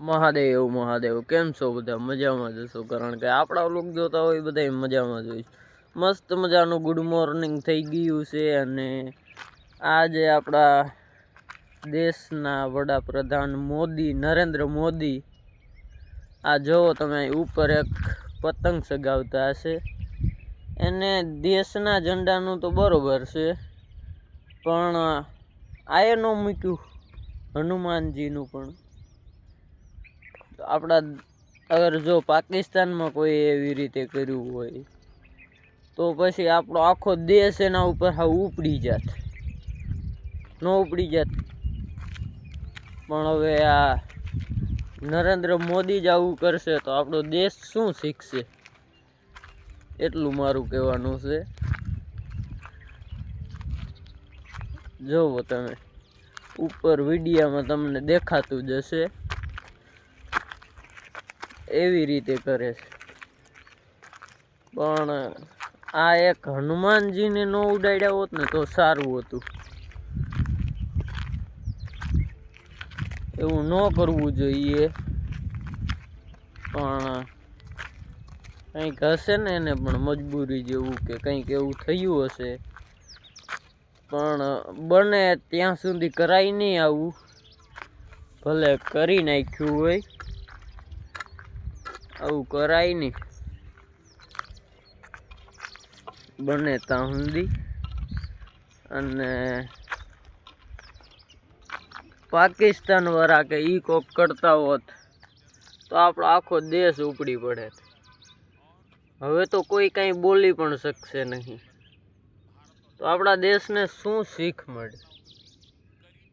મહાદેવ મહાદેવ. કેમ છો બધા? મજામાં જશો કારણ કે આપણા લોક જોતા હોય બધા મજામાં જ હોય છે. મસ્ત મજાનું ગુડ મોર્નિંગ થઈ ગયું છે અને આજે આપણા દેશના વડાપ્રધાન મોદી, નરેન્દ્ર મોદી. આ જોવો તમે ઉપર એક પતંગ સગાવતા હશે. એને દેશના ઝંડાનું તો બરોબર છે, પણ આયનો મૂક્યું, હનુમાનજીનું પણ. આપણા અગર જો પાકિસ્તાનમાં કોઈ એવી રીતે કર્યું હોય, તો પછી આપણો આખો દેશ એના ઉપર હા ઉપડી જાત. ન ઉપડી જાત. પણ હવે આ નરેન્દ્ર મોદી જ આવું કરશે તો આપણો દેશ શું શીખશે? એટલું મારું કહેવાનું છે. જોવો તમે. ઉપર વિડીયામાં તમને દેખાતું જ હશે. એવી રીતે કરે છે. પણ આ એક હનુમાનજીને ન ઉડાડ્યા હોત ને તો સારું હતું. એવું ન કરવું જોઈએ. પણ કંઈક હશે ને એને પણ મજબૂરી જેવું કે કંઈક એવું થયું હશે. પણ બને ત્યાં સુધી કરાય નહીં આવું. ભલે કરી નાખ્યું હોય. આવું કરાય નહીં બને ત્યાં સુધી. અને પાકિસ્તાન વાળા કે ઈ કોક કરતા હોત, તો આપણો આખો દેશ ઉપડી પડે. હવે તો કોઈ કાંઈ બોલી પણ શકશે નહીં. તો આપણા દેશને શું શીખ મળે?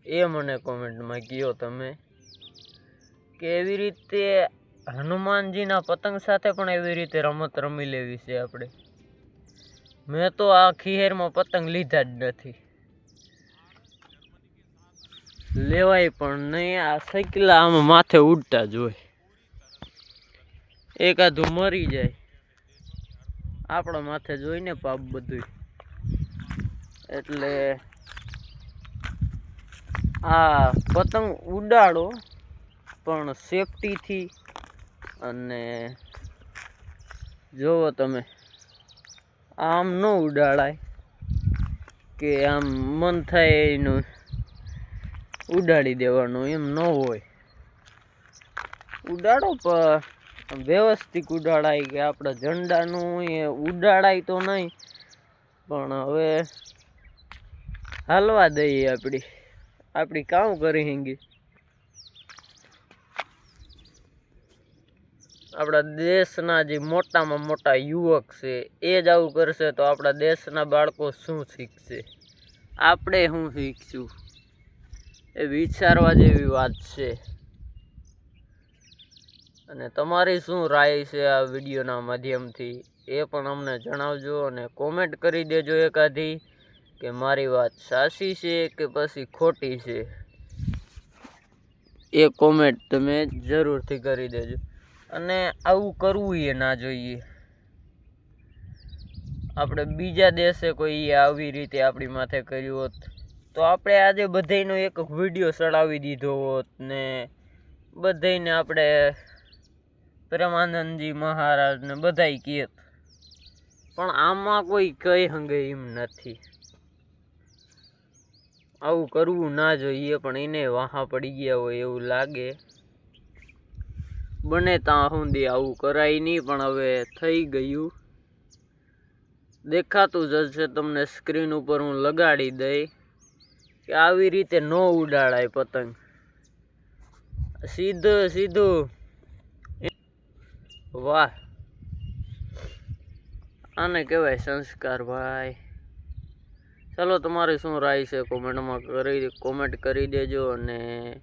એ મને કોમેન્ટમાં કહો તમે. કે એવી રીતે હનુમાનજીના પતંગ સાથે પણ એવી રીતે રમત રમી લેવી છે આપણે. મેં તો આ ખીહેરમાં પતંગ લીધા જ નથી. લેવાય પણ નહીં, આ સાયકલા આમાં માથે ઉડતા જ હોય. એકાદું મરી જાય. આપણા માથે જોઈને પાપ બધું એટલે આ પતંગ ઉડાડો, પણ સેફટીથી અને જોવો તમે, આમ ન ઉડાડાય કે આમ મન થાય એનું ઉડાડી દેવાનું, એમ ન હોય. ઉડાડો પણ વ્યવસ્થિત ઉડાડાય કે આપણા ઝંડાનું એ ઉડાડાય તો નહીં, પણ હવે હાલવા દઈએ આપણી આપણી કામ કરી હિંગી. આપણા દેશના જે મોટામાં મોટા યુવક છે, એ જ આવું કરશે તો આપણા દેશના બાળકો શું શીખશે? આપણે શું શીખશું? એ વિચારવા જેવી વાત છે. અને તમારી શું રાય છે આ વિડીયોના માધ્યમથી? એ પણ અમને જણાવજો અને કોમેન્ટ કરી દેજો એકાથી કે મારી વાત સાચી છે કે પછી ખોટી છે. એ કોમેન્ટ તમે જરૂરથી કરી દેજો. અને આવું કરવું એ ના જોઈએ. આપણે બીજા દેશે કોઈ આવી રીતે આપણી માથે કર્યું હોત, તો આપણે આજે બધાનો એક વીડિયો ચડાવી દીધો હોત ને બધાયને આપણે પ્રેમાનંદજી મહારાજને બધાય કહેત. પણ આમાં કોઈ કઈ હંગે એમ નથી. આવું કરવું ના જોઈએ, પણ એને વાહા પડી ગયા હોય એવું લાગે. બને ત્યાં સુધી આવું કરાય નહીં, પણ હવે થઈ ગયું. દેખાતું જ હશે તમને સ્ક્રીન ઉપર હું લગાડી દઈ કે આવી રીતે ન ઉડાડાય પતંગ. સીધું સીધું. વાહ. આને કહેવાય સંસ્કાર ભાઈ. ચાલો, તમારી શું રાય છે? કોમેન્ટમાં કરી કોમેન્ટ કરી દેજો અને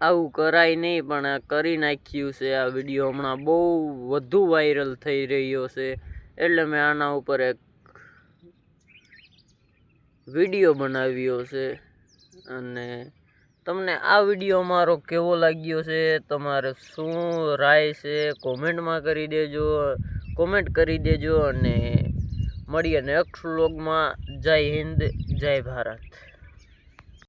આવું કરાય નહીં, પણ કરી નાખ્યું છે આ વીડિયો હમણાં. બહુ વધુ વાયરલ થઈ રહ્યો છે. એટલે મેં આના ઉપર એક વીડિયો બનાવ્યો છે. અને તમને આ વીડિયો મારો કેવો લાગ્યો છે, તમારે શું રાય છે કોમેન્ટમાં કરી દેજો. કોમેન્ટ કરી દેજો અને મળીએ નેક્સ્ટ વ્લોગમાં જય હિન્દ, જય ભારત.